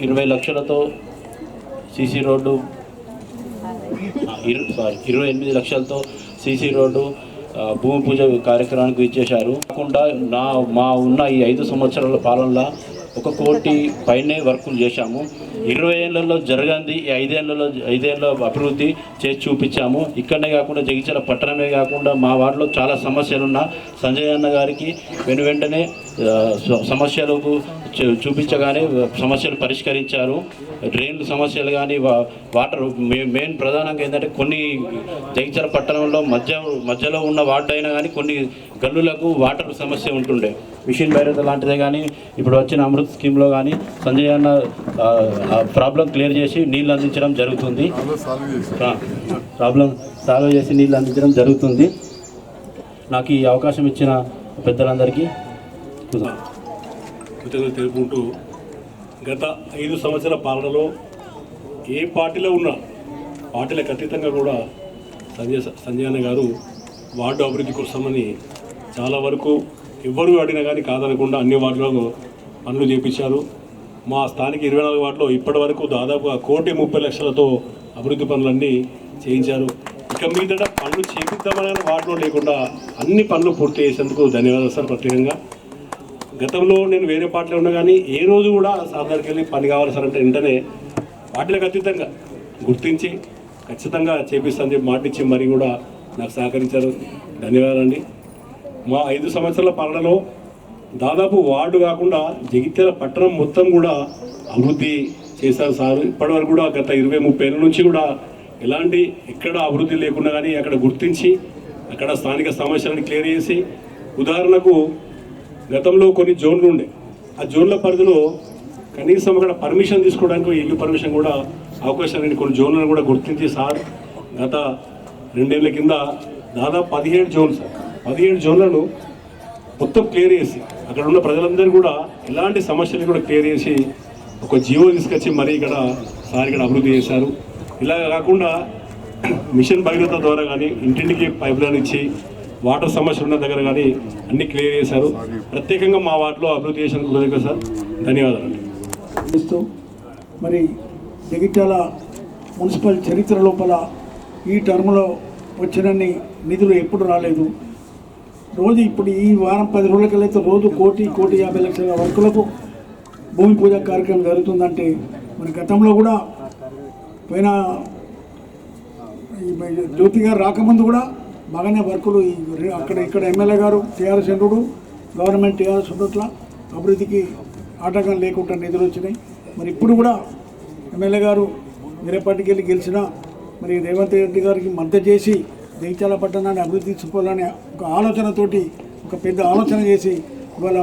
ఇరవై లక్షలతో CC road sorry ఇరవై ఎనిమిది లక్షలతో సీసీ రోడ్డు భూమి పూజ కార్యక్రమానికి ఇచ్చేశారు. కాకుండా నా మా ఉన్న ఈ ఐదు సంవత్సరాల పాలనలో ఒక కోటి పైనే వర్కులు చేశాము. ఇరవై ఏళ్ళలో జరగంది ఈ ఐదేళ్ళలో ఐదేళ్ళ అభివృద్ధి చేసి చూపించాము. ఇక్కడనే కాకుండా జగిత్యాల పట్టణమే కాకుండా మా వార్డులో చాలా సమస్యలున్నా. సంజయ్ అన్న గారికి వెను వెంటనే సమస్యలకు చూపించగానే సమస్యలు పరిష్కరించారు. డ్రైన్లు సమస్యలు కానీ వా- వాటర్ మెయిన్ ప్రధానంగా ఏంటంటే కొన్ని జగిత్యాల పట్టణంలో మధ్య మధ్యలో ఉన్న వార్డు అయినా కానీ కొన్ని గల్లులకు వాటర్ సమస్య ఉంటుండే. మిషన్ భైరత లాంటిదే కానీ ఇప్పుడు వచ్చిన అమృత్ స్కీమ్లో కానీ సంజయ్ అన్న ప్రాబ్లం క్లియర్ చేసి నీళ్ళు అందించడం జరుగుతుంది. ప్రాబ్లం సాల్వ్ చేసి నీళ్ళు అందించడం జరుగుతుంది. నాకు ఈ అవకాశం ఇచ్చిన పెద్దలందరికీ కృతజ్ఞతలు. కృతజ్ఞతలు తెలుపుకుంటూ గత ఐదు సంవత్సరాల పాలనలో ఏ పార్టీలో ఉన్నా పార్టీలకు అతీతంగా కూడా సంజయ్ సంజయ్ అన్న గారు వార్డు అభివృద్ధి కోసమని చాలా వరకు ఎవ్వరు అడిగినా కానీ కాదనకుండా అన్ని వార్డులలో పనులు చేపించారు. మా స్థానిక ఇరవై నాలుగు వార్డులో ఇప్పటి వరకు కోటి ముప్పై లక్షలతో అభివృద్ధి పనులన్నీ చేయించారు. ఇక మీదట పనులు చేపిద్దామనే వార్డులో లేకుండా అన్ని పనులు పూర్తి చేసేందుకు ధన్యవాదాలు సార్ ప్రత్యేకంగా. గతంలో నేను వేరే పార్టీలో ఉన్నా కానీ ఏ రోజు కూడా సార్ దగ్గరికి వెళ్ళి పని కావాలి సార్ అంటే వెంటనే పార్టీలకు అతీతంగా గుర్తించి ఖచ్చితంగా చేపిస్తాను చెప్పి మాట ఇచ్చి మరి కూడా నాకు సహకరించారు. ధన్యవాదాలండి. మా ఐదు సంవత్సరాల పాలనలో దాదాపు వార్డు కాకుండా జగిత్యాల పట్టణం మొత్తం కూడా అభివృద్ధి చేశారు సార్. ఇప్పటివరకు కూడా గత ఇరవై ముప్పై ఏళ్ళ నుంచి కూడా ఎలాంటి ఎక్కడ అభివృద్ధి లేకుండా కానీ అక్కడ గుర్తించి అక్కడ స్థానిక సమస్యలను క్లియర్ చేసి ఉదాహరణకు గతంలో కొన్ని జోన్లు ఉండే. ఆ జోన్ల పరిధిలో కనీసం అక్కడ పర్మిషన్ తీసుకోవడానికి ఇల్లు పర్మిషన్ కూడా అవకాశం లేని కొన్ని జోన్లను కూడా గుర్తించి సార్ గత రెండేళ్ళ కింద దాదాపు పదిహేడు జోన్లు సార్. పదిహేడు జోన్లను మొత్తం క్లియర్ చేసి అక్కడ ఉన్న ప్రజలందరూ కూడా ఎలాంటి సమస్యలు కూడా క్లియర్ చేసి ఒక జీవో తీసుకొచ్చి మరీ ఇక్కడ సార్ ఇక్కడ అభివృద్ధి చేశారు. ఇలా కాకుండా మిషన్ భగీరథ ద్వారా కానీ ఇంటింటికి పైప్ లైన్ ఇచ్చి వాటర్ సమస్య ఉన్న దగ్గర కానీ అన్ని క్లియర్ చేశారు. ప్రత్యేకంగా మా వార్డులో అభివృద్ధి చేసిన కృతజ్ఞతలు సార్ ధన్యవాదాలు. మరి జగిత్యాల మున్సిపల్ చరిత్ర లోపల ఈ టర్మ్లో వచ్చినన్ని నిధులు ఎప్పుడు రాలేదు. రోజు ఇప్పుడు ఈ వారం పది రోజులకెళ్ళైతే రోజు కోటి కోటి యాభై లక్షల వర్కులకు భూమి పూజ కార్యక్రమం జరుగుతుందంటే మన గతంలో కూడా పోయిన జ్యోతి గారు రాకముందు కూడా బాగానే వర్కులు అక్కడ ఇక్కడ ఎమ్మెల్యే గారు టీఆర్ఎస్ ఎండు గవర్నమెంట్ టీఆర్ఎస్ ఉండట్ల అభివృద్ధికి ఆటంకం లేకుండా నిధులు వచ్చినాయి. మరి ఇప్పుడు కూడా ఎమ్మెల్యే గారు వేరే పార్టీకి వెళ్ళి గెలిచినా మరి రేవంత్ రెడ్డి గారికి మద్దతు చేసి జగిత్యాల పట్టణాన్ని అభివృద్ధి చూపాలనే ఒక ఆలోచనతోటి ఒక పెద్ద ఆలోచన చేసి ఇవాళ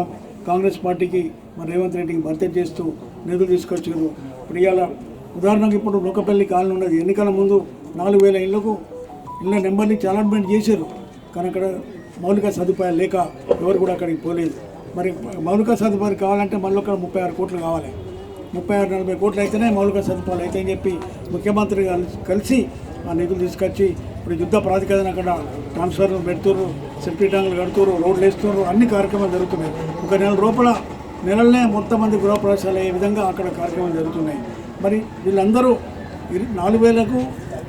కాంగ్రెస్ పార్టీకి మరి రేవంత్ రెడ్డికి మద్దతు చేస్తూ నిధులు తీసుకొచ్చారు. ఇప్పుడు ఇవాళ ఉదాహరణకు ఇప్పుడు నూకపల్లి కాలనీ ఉన్నది. ఎన్నికల ముందు నాలుగు వేల ఇళ్ళకు ఇళ్ళ నెంబర్ని అలాట్మెంట్ చేశారు. కానీ అక్కడ మౌలిక సదుపాయాలు లేక ఎవరు కూడా అక్కడికి పోలేదు. మరి మౌలిక సదుపాయాలు కావాలంటే మళ్ళీ ఒక ముప్పై ఆరు కోట్లు కావాలి. ముప్పై ఆరు నలభై కోట్లు అయితేనే మౌలిక సదుపాయాలు అయితే అని చెప్పి ముఖ్యమంత్రి కలిసి ఆ నిధులు తీసుకొచ్చి ఇప్పుడు యుద్ధ ప్రాతిపదన అక్కడ ట్రాన్స్ఫర్లు పెడుతుర్రు సెఫ్టీ ట్యాంకులు కడుతుర్రు రోడ్లు వేస్తున్నారు అన్ని కార్యక్రమాలు జరుగుతున్నాయి. ఒక నెల లోపల నెలలనే మొత్తం మంది గృహప్రవేశాలు అయ్యే విధంగా అక్కడ కార్యక్రమాలు జరుగుతున్నాయి. మరి వీళ్ళందరూ నాలుగు వేలకు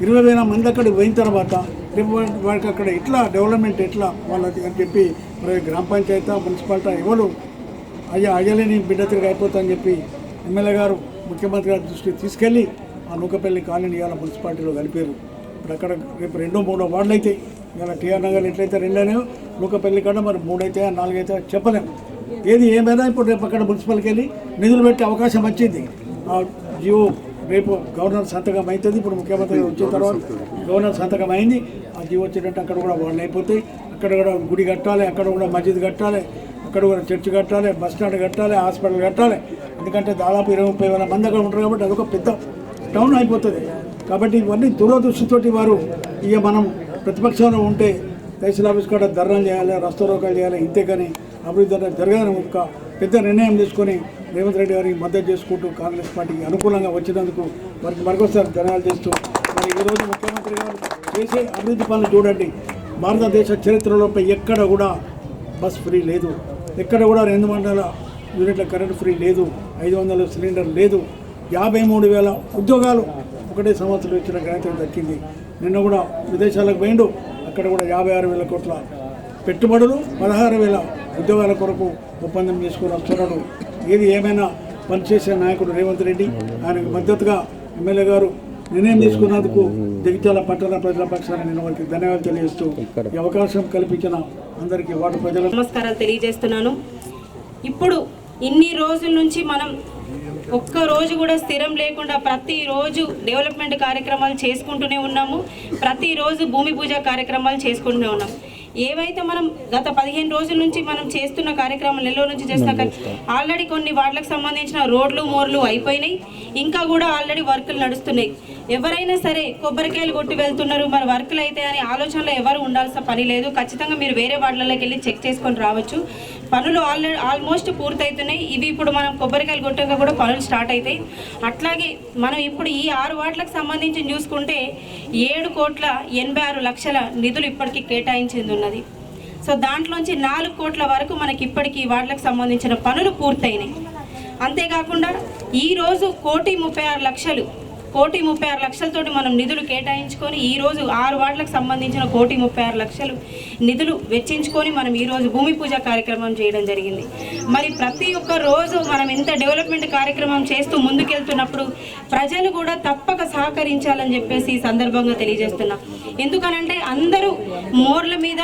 ఇరవై వేల మంది అక్కడికి పోయిన తర్వాత రేపు వాడికి అక్కడ ఎట్లా డెవలప్మెంట్ ఎట్లా వాళ్ళకి అని చెప్పి మరి గ్రామ పంచాయతీ మున్సిపాలిటీ ఎవరు? అయ్యా అయ్యలేని బిడ్డ తిరిగి అయిపోతుందని చెప్పి ఎమ్మెల్యే గారు ముఖ్యమంత్రి గారి దృష్టికి తీసుకెళ్ళి ఆ నూకపల్లి కాలనీ ఇవాళ మున్సిపాలిటీలో కలిపారు. ఇప్పుడు అక్కడ రేపు రెండో మూడో వార్డులు అయితే ఇవాళ టీఆర్ నగర్ ఎట్లయితే రెండనే నూకపల్లి కాడ మరి మూడైతే నాలుగైతే చెప్పలేము. ఏది ఏమైనా ఇప్పుడు రేపు అక్కడ మున్సిపాలిటీకి వెళ్ళి నిధులు పెట్టే అవకాశం వచ్చింది. ఆ జియో రేపు గవర్నర్ సంతకం అవుతుంది ఇప్పుడు ముఖ్యమంత్రి వచ్చిన తర్వాత గవర్నర్ సంతకం అయింది. ఆ జియో వచ్చేటట్టు అక్కడ కూడా వాళ్ళు అయిపోతాయి. అక్కడ కూడా గుడి కట్టాలి అక్కడ కూడా మస్జిద్ కట్టాలి అక్కడ కూడా చర్చి కట్టాలి బస్ స్టాండ్ కట్టాలి హాస్పిటల్ కట్టాలి. ఎందుకంటే దాదాపు ఇరవై ముప్పై వేల మంది అక్కడ ఉంటారు కాబట్టి అదొక పెద్ద టౌన్ అయిపోతుంది. కాబట్టి ఇవన్నీ దూరదృష్టితోటి వారు ఇక మనం ప్రతిపక్షంలో ఉంటే తహసీల్ ఆఫీస్ కూడా ధర్నాలు చేయాలి రస్తా రోకాలు చేయాలి ఇంతే కానీ అభివృద్ధి అనేది జరగాలని ఒక పెద్ద నిర్ణయం తీసుకొని రేవంత్ రెడ్డి గారికి మద్దతు చేసుకుంటూ కాంగ్రెస్ పార్టీకి అనుకూలంగా వచ్చినందుకు వారికి మరొకసారి ధన్యవాదాలు చేస్తూ మరి ఈరోజు ముఖ్యమంత్రి గారు చేసే అభివృద్ధి పనులు చూడండి. భారతదేశ చరిత్రలో ఎక్కడ కూడా బస్ ఫ్రీ లేదు. ఎక్కడ కూడా రెండు వందల యూనిట్ల కరెంట్ ఫ్రీ లేదు. ఐదు వందల సిలిండర్ లేదు. యాభై మూడు వేల ఉద్యోగాలు ఒకటే సంవత్సరం ఇచ్చిన ఘనత దక్కింది నిన్న కూడా విదేశాలకు పోయిండు. అక్కడ కూడా యాభై ఆరు వేల కోట్ల పెట్టుబడులు పదహారు వేల ఉద్యోగాల కొరకు ఒప్పందం చేసుకున్న చూడడం ఏది ఏమైనా పనిచేసే నాయకుడు రేవంత్ రెడ్డి ఆయనకు మద్దతుగా ఎమ్మెల్యే గారు నిర్ణయం తీసుకున్నందుకు జగిత్యాల పట్టణ ప్రజల పక్షాన నేను వారికి ధన్యవాదాలు తెలియజేస్తూ ఈ అవకాశం కల్పించిన అందరికీ వాటి ప్రజలకు నమస్కారాలు తెలియజేస్తున్నాను. ఇప్పుడు ఇన్ని రోజుల నుంచి మనం ఒక్క రోజు కూడా స్థిరం లేకుండా ప్రతిరోజు డెవలప్మెంట్ కార్యక్రమాలు చేసుకుంటూనే ఉన్నాము. ప్రతిరోజు భూమి పూజ కార్యక్రమాలు చేసుకుంటూనే ఉన్నాం ఏవైతే మనం గత పదిహేను రోజుల నుంచి మనం చేస్తున్న కార్యక్రమాలు నెలలో నుంచి చేస్తున్న ఆల్రెడీ కొన్ని వాటికి సంబంధించిన రోడ్లు మోర్లు అయిపోయినాయి. ఇంకా కూడా ఆల్రెడీ వర్కులు నడుస్తున్నాయి. ఎవరైనా సరే కొబ్బరికాయలు కొట్టి వెళ్తున్నారు మరి వర్కులు అయితే అనే ఆలోచనలో ఎవరు ఉండాల్సిన పని లేదు. ఖచ్చితంగా మీరు వేరే వార్డులలోకి వెళ్ళి చెక్ చేసుకొని రావచ్చు. పనులు ఆల్రెడీ ఆల్మోస్ట్ పూర్తవుతున్నాయి ఇవి ఇప్పుడు మనం కొబ్బరికాయలు కొట్టాక కూడా పనులు స్టార్ట్ అవుతాయి అట్లాగే మనం ఇప్పుడు ఈ ఆరు వార్డులకు సంబంధించి చూసుకుంటే ఏడు కోట్ల ఎనభై ఆరు లక్షల నిధులు ఇప్పటికీ కేటాయించింది ఉన్నది. సో దాంట్లోంచి నాలుగు కోట్ల వరకు మనకి ఇప్పటికీ ఈ వార్డులకు సంబంధించిన పనులు పూర్తయినాయి. అంతేకాకుండా ఈరోజు కోటి ముప్పై ఆరు లక్షలు కోటి ముప్పై ఆరు లక్షలతోటి మనం నిధులు కేటాయించుకొని ఈరోజు ఆరు వార్డులకు సంబంధించిన కోటి ముప్పై ఆరు లక్షలు నిధులు వెచ్చించుకొని మనం ఈరోజు భూమి పూజ కార్యక్రమం చేయడం జరిగింది. మరి ప్రతి ఒక్క రోజు మనం ఇంత డెవలప్మెంట్ కార్యక్రమం చేస్తూ ముందుకెళ్తున్నప్పుడు ప్రజలు కూడా తప్పక సహకరించాలని చెప్పేసి ఈ సందర్భంగా తెలియజేస్తున్నా. ఎందుకనంటే అందరూ మోర్ల మీద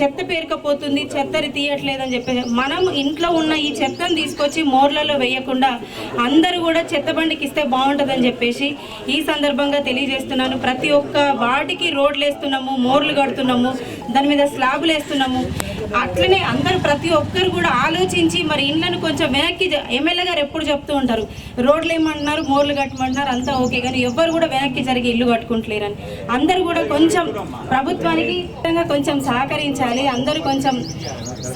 చెత్త పేరుకపోతుంది చెత్తని తీయట్లేదని చెప్పేసి మనం ఇంట్లో ఉన్న ఈ చెత్తను తీసుకొచ్చి మోర్లలో వేయకుండా అందరూ కూడా చెత్త బండికి ఇస్తే బాగుంటుందని చెప్పేసి ఈ సందర్భంగా తెలియజేస్తున్నాను. ప్రతి ఒక్క వాటికి రోడ్లు వేస్తున్నాము మోర్లు కడుతున్నాము దాని మీద స్లాబులు వేస్తున్నాము. అట్లనే అందరూ ప్రతి ఒక్కరు కూడా ఆలోచించి మరి ఇళ్ళను కొంచెం వెనక్కి ఎమ్మెల్యే గారు ఎప్పుడు చెప్తూ ఉంటారు రోడ్లు ఏమంటున్నారు మోర్లు కట్టమంటున్నారు అంతా ఓకే కానీ ఎవ్వరు కూడా వెనక్కి జరిగి ఇల్లు కట్టుకుంటలేరని. అందరూ కూడా కొంచెం ప్రభుత్వానికి కొంచెం సహకరించాలి. అందరూ కొంచెం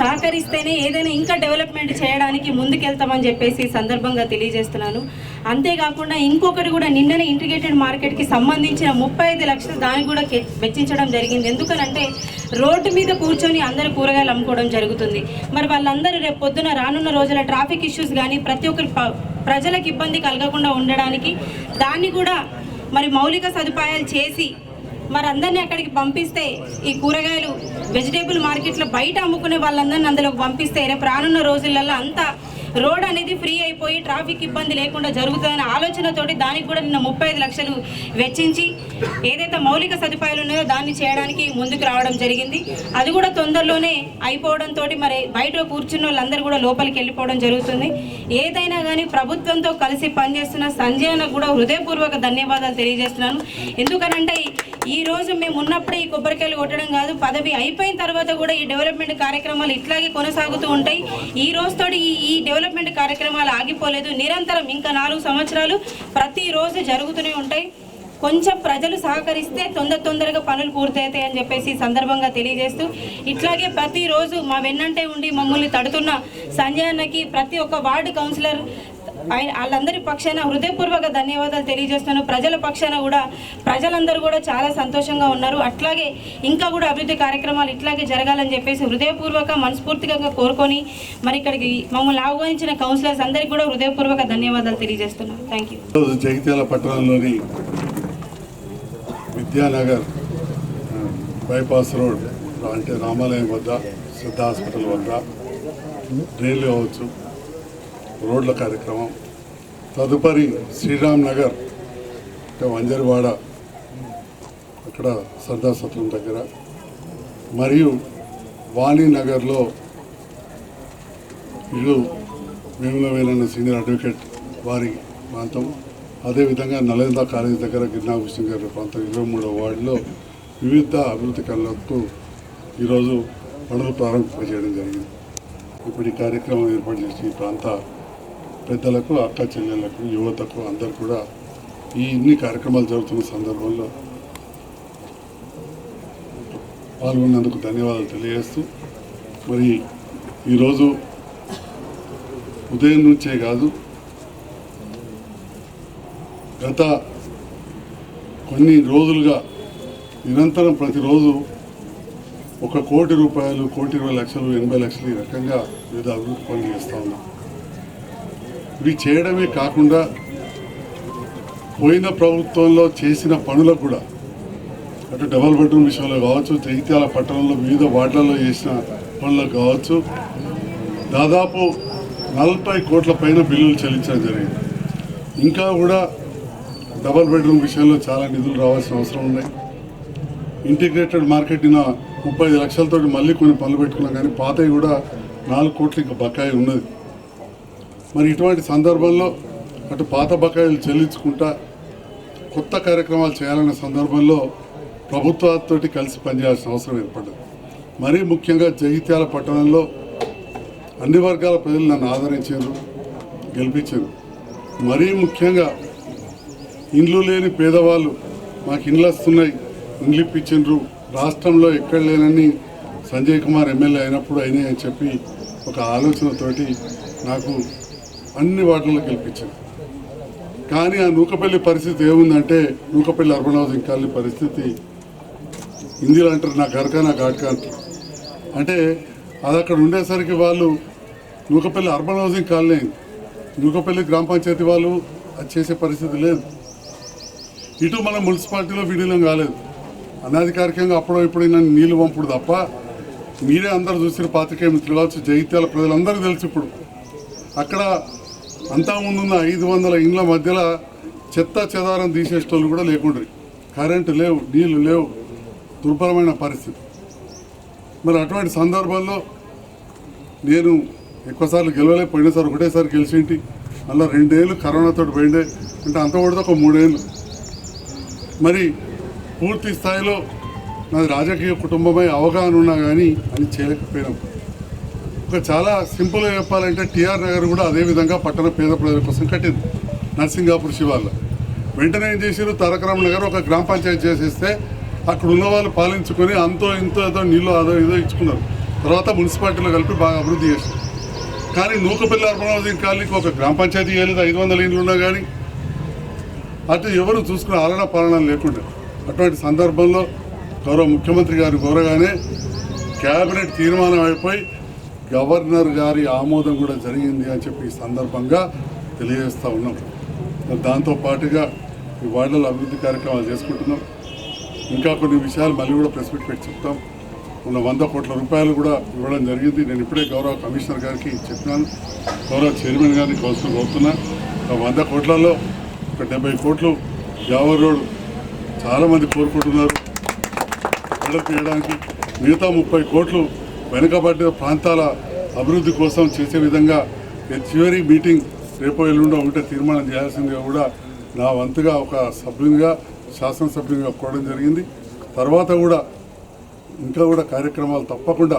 సహకరిస్తేనే ఏదైనా ఇంకా డెవలప్మెంట్ చేయడానికి ముందుకెళ్తామని చెప్పేసి సందర్భంగా తెలియజేస్తున్నాను. అంతేకాకుండా ఇంకొకటి కూడా నిన్ననే ఇంటిగ్రేటెడ్ మార్కెట్కి సంబంధించిన ముప్పై ఐదు లక్షలు దానికి కూడా వెచ్చించడం జరిగింది. ఎందుకనంటే రోడ్డు మీద కూర్చొని అందరూ కూరగాయలు అమ్ముకోవడం జరుగుతుంది. మరి వాళ్ళందరూ రేపు పొద్దున రానున్న రోజుల ట్రాఫిక్ ఇష్యూస్ కానీ ప్రతి ఒక్కరి ప- ప్రజలకు ఇబ్బంది కలగకుండా ఉండడానికి దాన్ని కూడా మరి మౌలిక సదుపాయాలు చేసి మరి అందరినీ అక్కడికి పంపిస్తే ఈ కూరగాయలు వెజిటేబుల్ మార్కెట్లో బయట అమ్ముకునే వాళ్ళందరినీ అందులోకి పంపిస్తే రేపు రానున్న రోజులలో అంతా రోడ్ అనేది ఫ్రీ అయిపోయి ట్రాఫిక్ ఇబ్బంది లేకుండా జరుగుతుందనే ఆలోచనతోటి దానికి కూడా నిన్న ముప్పై ఐదు లక్షలు వెచ్చించి ఏదైతే మౌలిక సదుపాయాలు ఉన్నాయో దాన్ని చేయడానికి ముందుకు రావడం జరిగింది. అది కూడా తొందరలోనే అయిపోవడంతో మరి బయట కూర్చున్న వాళ్ళందరూ కూడా లోపలికి వెళ్ళిపోవడం జరుగుతుంది. ఏదైనా కానీ ప్రభుత్వంతో కలిసి పనిచేస్తున్న సంజయ్ కూడా హృదయపూర్వక ధన్యవాదాలు తెలియజేస్తున్నాను. ఎందుకనంటే ఈ రోజు మేము ఉన్నప్పుడే ఈ కొబ్బరికాయలు కొట్టడం కాదు పదవి అయిపోయిన తర్వాత కూడా ఈ డెవలప్మెంట్ కార్యక్రమాలు ఇట్లాగే కొనసాగుతూ ఉంటాయి. ఈ రోజుతో ఈ డెవలప్ డెవలప్మెంట్ కార్యక్రమాలు ఆగిపోలేదు. నిరంతరం ఇంకా నాలుగు సంవత్సరాలు ప్రతిరోజు జరుగుతూనే ఉంటాయి. కొంచెం ప్రజలు సహకరిస్తే తొందర తొందరగా పనులు పూర్తవుతాయి అని చెప్పేసి సందర్భంగా తెలియజేస్తూ ఇట్లాగే ప్రతిరోజు మా వెన్నంటే ఉండి మమ్మల్ని తడుతున్న సంజయ్ అన్నకి ప్రతి ఒక్క వార్డు కౌన్సిలర్ ఆయన వాళ్ళందరి పక్షాన హృదయపూర్వక ధన్యవాదాలు తెలియజేస్తున్నాను. ప్రజల పక్షాన కూడా ప్రజలందరూ కూడా చాలా సంతోషంగా ఉన్నారు. అట్లాగే ఇంకా కూడా అభివృద్ధి కార్యక్రమాలు ఇట్లాగే జరగాలని చెప్పేసి హృదయపూర్వక మనస్ఫూర్తిగా కోరుకొని మరి ఇక్కడికి మమ్మల్ని ఆహ్వానించిన కౌన్సిలర్స్ అందరికీ కూడా హృదయపూర్వక ధన్యవాదాలు తెలియజేస్తున్నాను. థ్యాంక్ యూ జగిత్యాల పట్టణంలోని విద్యానగర్ బైపాస్ రోడ్ అంటే రామాలయం వద్ద సిద్ధ హాస్పిటల్ వద్ద రైలు కావచ్చు రోడ్ల కార్యక్రమం. తదుపరి శ్రీరామ్ నగర్ అంటే వంజరివాడ అక్కడ సర్దార్ సత్రం దగ్గర. మరియు వాణినగర్లో ఇల్లు వేముల వేలన్న సీనియర్ అడ్వకేట్ వారి ప్రాంతం. అదేవిధంగా నలేంద్ర కాలేజ్ దగ్గర గిరినాభూషణ్ గారి ప్రాంతం ఇరవై మూడవ వార్డులో వివిధ అభివృద్ధి కళలకు ఈరోజు పనులు ప్రారంభింపజేయడం జరిగింది. ఇప్పుడు ఈ కార్యక్రమం ఏర్పాటు చేసిన ఈ ప్రాంత పెద్దలకు అక్క చెల్లెళ్ళకు యువతకు అందరు కూడా ఈ ఇన్ని కార్యక్రమాలు జరుగుతున్న సందర్భంలో పాల్గొన్నందుకు ధన్యవాదాలు తెలియజేస్తూ మరి ఈరోజు ఉదయం నుంచే కాదు గత కొన్ని రోజులుగా నిరంతరం ప్రతిరోజు ఒక కోటి రూపాయలు కోటి ఇరవై లక్షలు ఎనభై లక్షలు ఈ రకంగా వివిధ అభివృద్ధి పనులు చేస్తూ ఉన్నాం. ఇవి చేయడమే కాకుండా పోయిన ప్రభుత్వంలో చేసిన పనులకు కూడా అంటే డబల్ బెడ్రూమ్ విషయంలో కావచ్చు జగిత్యాల పట్టణంలో వివిధ వార్డులలో చేసిన పనులకు కావచ్చు దాదాపు నలభై కోట్ల పైన బిల్లులు చెల్లించడం జరిగింది. ఇంకా కూడా డబల్ బెడ్రూమ్ విషయంలో చాలా నిధులు రావాల్సిన అవసరం ఉన్నాయి ఇంటిగ్రేటెడ్ మార్కెట్న ముప్పై ఐదు లక్షలతో మళ్ళీ కొన్ని పనులు పెట్టుకున్నాం కానీ పాతవి కూడా నాలుగు కోట్లు ఇంకా బకాయి ఉన్నది. మరి ఇటువంటి సందర్భంలో అటు పాత బకాయిలు చెల్లించుకుంటా కొత్త కార్యక్రమాలు చేయాలనే సందర్భంలో ప్రభుత్వాలతో కలిసి పనిచేయాల్సిన అవసరం ఏర్పడ్డది. మరీ ముఖ్యంగా జగిత్యాల పట్టణంలో అన్ని వర్గాల ప్రజలు నన్ను ఆదరించారు గెలిపించారు. మరీ ముఖ్యంగా ఇండ్లు లేని పేదవాళ్ళు మాకు ఇండ్లు వస్తున్నాయి ఇండ్లు ఇప్పించిండ్రు రాష్ట్రంలో ఎక్కడ లేనని సంజయ్ కుమార్ ఎమ్మెల్యే అయినప్పుడు అయినాయి అని చెప్పి ఒక ఆలోచనతోటి నాకు అన్ని వాటిల్లో గెలిపించింది కానీ ఆ నూకపల్లి పరిస్థితి ఏముందంటే నూకపల్లి అర్బన్ హౌసింగ్ కాలనీ పరిస్థితి హిందీలో అంటారు నా గరక నా ఘాట్కా అంటారు. అంటే అది అక్కడ ఉండేసరికి వాళ్ళు నూకపల్లి అర్బన్ హౌసింగ్ కాలనీ అయింది నూకపల్లి గ్రామ పంచాయతీ వాళ్ళు అది చేసే పరిస్థితి లేదు. ఇటు మన మున్సిపాలిటీలో విలీనం కాలేదు. అనాధికారికంగా అప్పుడో ఇప్పుడు నన్ను నీళ్ళు పంపుడు తప్ప మీరే అందరు చూసిన పాతికేయ మిత్రులు కావచ్చు జగిత్యాల ప్రజలందరికీ తెలుసు ఇప్పుడు. అక్కడ అంతా ముందున్న ఐదు వందల ఇండ్ల మధ్యలో చెత్త చెదారం తీసేసేటోళ్ళు కూడా లేకుండ్రి. కరెంటు లేవు నీళ్ళు లేవు. దుర్భరమైన పరిస్థితి. మరి అటువంటి సందర్భంలో నేను ఎక్కువసార్లు గెలవలే పోయినసారి ఒకటేసారి గెలిచింటి. మళ్ళీ రెండేళ్ళు కరోనాతో పోయిండే. అంటే అంత కూడా ఒక మూడేళ్ళు. మరి పూర్తి స్థాయిలో నాది రాజకీయ కుటుంబమై అవగాహన ఉన్నా కానీ అని చేయలేకపోయినాం. ఒక చాలా సింపుల్గా చెప్పాలంటే టీఆర్ నగర్ కూడా అదే విధంగా పట్టణ పేద ప్రజల కోసం కట్టింది. నర్సింగాపూర్ శివార్ల. వెంటనే ఏం చేసారు తారకరామ నగర్ ఒక గ్రామ పంచాయతీ చేసేస్తే అక్కడ ఉన్న వాళ్ళు పాలించుకొని అంతో ఇంతో ఏదో నీళ్ళు అదో ఏదో ఇచ్చుకున్నారు. తర్వాత మున్సిపాలిటీలో కలిపి బాగా అభివృద్ధి చేశారు. కానీ నూకపల్లి అర్బన్ హౌసింగ్ కాలనీకి ఒక గ్రామ పంచాయతీ చేయలేదు ఐదు వందల ఇండ్లు ఉన్నా కానీ అటు ఎవరు చూసుకునే ఆలన పాలన లేకుండా. అటువంటి సందర్భంలో గౌరవ ముఖ్యమంత్రి గారు కోరగానే క్యాబినెట్ తీర్మానం అయిపోయి గవర్నర్ గారి ఆమోదం కూడా జరిగింది అని చెప్పి ఈ సందర్భంగా తెలియజేస్తూ ఉన్నాం. దాంతో పాటుగా ఈ వార్డులలో అభివృద్ధి కార్యక్రమాలు చేసుకుంటున్నాం. ఇంకా కొన్ని విషయాలు మళ్ళీ కూడా ప్రెస్ మీట్ పెట్టి చెప్తాం. ఉన్న వంద కోట్ల రూపాయలు కూడా ఇవ్వడం జరిగింది. నేను ఇప్పుడే గౌరవ కమిషనర్ గారికి చెప్పినాను గౌరవ చైర్మన్ గారిని కౌన్సిల్ కోరుతున్నా ఆ వంద కోట్లలో ఒక డెబ్బై కోట్లు యావర్ రోడ్ చాలామంది కోరుకుంటున్నారు. వెడల్పు చేయడానికి మిగతా ముప్పై కోట్లు వెనుకబడిన ప్రాంతాల అభివృద్ధి కోసం చేసే విధంగా చివరి మీటింగ్ రేపో ఎల్లుండో ఉంటే తీర్మానం చేయాల్సిందిగా కూడా నా వంతుగా ఒక సభ్యునిగా శాసనసభ్యునిగా కోవడం జరిగింది. తర్వాత కూడా ఇంకా కూడా కార్యక్రమాలు తప్పకుండా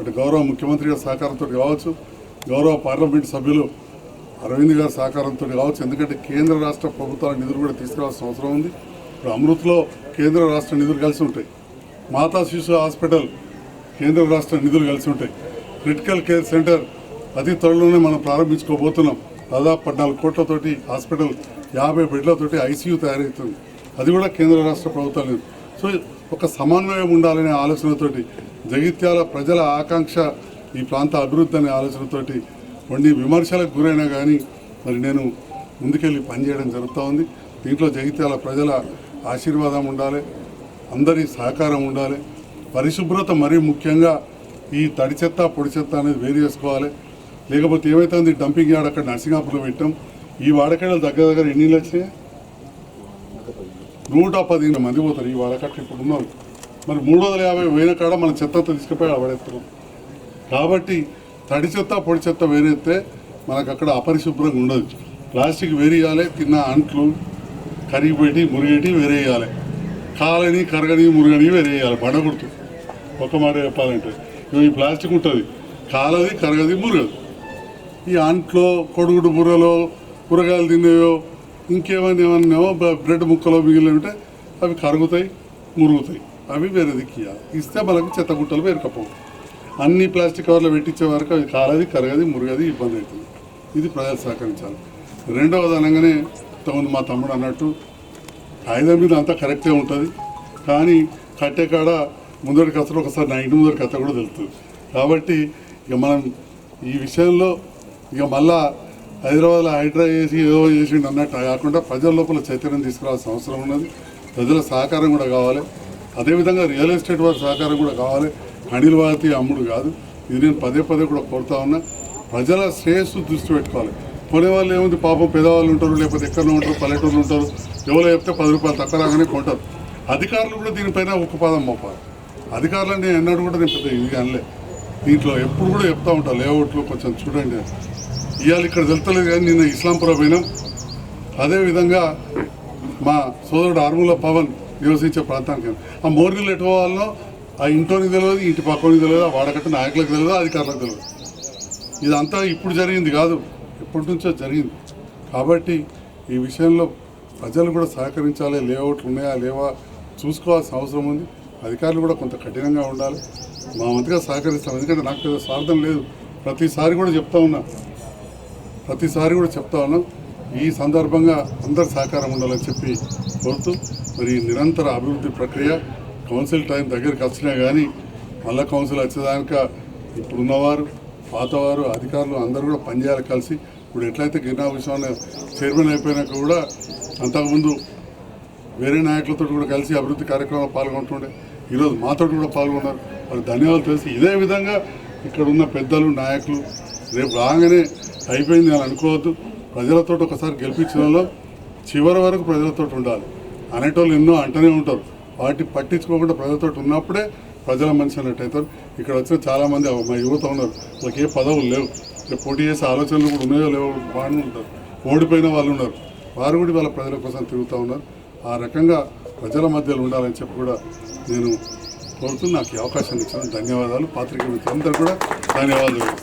అటు గౌరవ ముఖ్యమంత్రి గారి సహకారంతో కావచ్చు గౌరవ పార్లమెంట్ సభ్యులు అరవింద్ గారి సహకారంతో కావచ్చు ఎందుకంటే కేంద్ర రాష్ట్ర ప్రభుత్వాల నిధులు కూడా తీసుకురావాల్సిన అవసరం ఉంది. ఇప్పుడు అమృత్లో కేంద్ర రాష్ట్ర నిధులు కలిసి ఉంటాయి. మాతా శిశు హాస్పిటల్ కేంద్ర రాష్ట్ర నిధులు కలిసి ఉంటాయి. క్రిటికల్ కేర్ సెంటర్ అతి త్వరలోనే మనం ప్రారంభించుకోబోతున్నాం. దాదాపు పద్నాలుగు కోట్లతోటి హాస్పిటల్ యాభై బెడ్లతోటి ఐసీయూ తయారవుతుంది అది కూడా కేంద్ర రాష్ట్ర ప్రభుత్వాలు సో ఒక సమన్వయం ఉండాలనే ఆలోచనతోటి జగిత్యాల ప్రజల ఆకాంక్ష ఈ ప్రాంత అభివృద్ధి అనే ఆలోచనతోటి కొన్ని విమర్శలకు గురైనా కానీ మరి నేను ముందుకెళ్ళి పనిచేయడం జరుగుతూ ఉంది. దీంట్లో జగిత్యాల ప్రజల ఆశీర్వాదం ఉండాలి. అందరి సహకారం ఉండాలి. పరిశుభ్రత మరీ ముఖ్యంగా ఈ తడి చెత్త పొడి చెత్త అనేది వేరు చేసుకోవాలి. లేకపోతే ఏమైతుంది? డంపింగ్ యార్డ్ అక్కడ నర్సింగాపూర్లో పెట్టాం. ఈ వాడకాడలు దగ్గర దగ్గర ఎన్ని లక్షలు నూట పదిహేను మంది పోతారు. ఈ వాడకట్ల ఇప్పుడు ఉన్నారు మరి మూడు వందల యాభై వేల కాడ మన చెత్త తీసుకుపోయి ఆడబడేస్తున్నాం కాబట్టి తడి చెత్త పొడి చెత్త వేరేస్తే మనకు అక్కడ అపరిశుభ్రంగా ఉండదు. ప్లాస్టిక్ వేరేయాలి తిన్న అంట్లు కరిగిపెట్టి మురిగేటి వేరేయాలి కాలని కరగని మురుగని వేరేయాలి బండగుర్తు ఒక మాట చెప్పాలంటే. ఇగో ఈ ప్లాస్టిక్ ఉంటుంది. కాలది కరగది మురగదు. ఈ అంట్లో కొడుగుడు బుర్రలో కూరగాయలు తినేవో ఇంకేమైనా ఏమన్నావో బ్రెడ్ ముక్కలో మిగిలి ఉంటే అవి కరుగుతాయి మురుగుతాయి. అవి వేరే దిక్కియాలి ఇస్తే మనకు చెత్త గుట్టలు పేరుకపోవు. అన్ని ప్లాస్టిక్ కవర్లు పెట్టించే వరకు అవి కాలది కరగది మురగది ఇబ్బంది అవుతుంది. ఇది ప్రజలు సహకరించాలి. రెండవది అనగానే తమ్ముడు మా తమ్ముడు అన్నట్టు కాగితం మీద అంతా కరెక్టే ఉంటుంది. కానీ కట్టే కాడ ముందరి కథలు ఒకసారి నా ఇంటి ముందరి కథ కూడా తెలుస్తుంది. కాబట్టి ఇక మనం ఈ విషయంలో ఇక మళ్ళా హైదరాబాద్లో హైడ్రా చేసి ఏదో చేసి అన్నట్టు కాకుండా ప్రజల లోపల చైతన్యం తీసుకురావాల్సిన అవసరం ఉన్నది. ప్రజల సహకారం కూడా కావాలి. అదేవిధంగా రియల్ ఎస్టేట్ వారి సహకారం కూడా కావాలి. అనిల్ భారతి అమ్ముడు కాదు. ఇది నేను పదే పదే కూడా కోరుతా ఉన్నా. ప్రజల శ్రేయస్సు దృష్టి పెట్టుకోవాలి. కొనే వాళ్ళు ఏముంది పాపం పేదవాళ్ళు ఉంటారు లేకపోతే ఎక్కడో ఉంటారు పల్లెటూరులు ఉంటారు. ఎవరో చెప్తే పది రూపాయలు తక్కువ రాగానే కొంటారు. అధికారులు కూడా దీనిపైన ఒక పాదం మోపాలి. అధికారులు నేను ఎన్నడూ కూడా నేను పెద్ద ఇది అనలే. దీంట్లో ఎప్పుడు కూడా చెప్తా ఉంటాను లేఅవుట్లు కొంచెం చూడండి ఇవాళ ఇక్కడ తెలుతలేదు కానీ నిన్న ఇస్లాంపురం పోయినాం. అదేవిధంగా మా సోదరుడు ఆర్ముల పవన్ నివసించే ప్రాంతానికి ఆ మోర్నీళ్ళు ఎటు పోవాలనో ఆ ఇంట్లోని తెలియదు ఇంటి పక్కని తెలియదు ఆ వాడకట్టు నాయకులకు తెలియదు అధికారులకు తెలియదు ఇదంతా ఇప్పుడు జరిగింది కాదు ఎప్పటి నుంచో జరిగింది. కాబట్టి ఈ విషయంలో ప్రజలు కూడా సహకరించాలి లేఅవుట్లు ఉన్నాయా లేవా చూసుకోవాల్సిన అవసరం ఉంది. అధికారులు కూడా కొంత కఠినంగా ఉండాలి. మా వంతుగా సహకరిస్తాం. ఎందుకంటే నాకు పెద్ద స్వార్థం లేదు. ప్రతిసారి కూడా చెప్తా ఉన్నా. ప్రతిసారి కూడా చెప్తా ఉన్నాం. ఈ సందర్భంగా అందరు సహకారం ఉండాలని చెప్పి కోరుతూ మరి ఈ నిరంతర అభివృద్ధి ప్రక్రియ కౌన్సిల్ టైం దగ్గరికి వచ్చినా కానీ మళ్ళా కౌన్సిల్ వచ్చేదానిక ఇప్పుడున్నవారు పాతవారు అధికారులు అందరూ కూడా పనిచేయాలి కలిసి. ఇప్పుడు ఎట్లయితే గిరినా విషయంలో చైర్మన్ అయిపోయినాక కూడా అంతకుముందు వేరే నాయకులతో కూడా కలిసి అభివృద్ధి కార్యక్రమంలో పాల్గొంటుండే. ఈరోజు మాతో కూడా పాల్గొన్నారు. మరి ధన్యవాదాలు తెలిసి ఇదే విధంగా ఇక్కడ ఉన్న పెద్దలు నాయకులు రేపు రాగానే అయిపోయింది అని అనుకోవద్దు. ప్రజలతో ఒకసారి గెలిపించడంలో చివరి వరకు ప్రజలతో ఉండాలి. అనేటోళ్ళు ఎన్నో అంటనే ఉంటారు. వాటిని పట్టించుకోకుండా ప్రజలతో ఉన్నప్పుడే ప్రజల మనిషి అన్నట్టయితారు ఇక్కడ వచ్చిన చాలామంది మా యువత ఉన్నారు. వాళ్ళకి ఏ పదవులు లేవు. రేపు పోటీ చేసే ఆలోచనలు కూడా ఉన్నాయో లేవో బాగానే ఉంటారు. ఓడిపోయిన వాళ్ళు ఉన్నారు. వారు కూడా వాళ్ళ ప్రజల కోసం తిరుగుతూ ఉన్నారు. ఆ రకంగా ప్రజల మధ్యలో ఉండాలని చెప్పి కూడా నేను కోరుతూ నాకు అవకాశం ఇచ్చిన ధన్యవాదాలు. పాత్రికేయులందరూ కూడా ధన్యవాదాలు.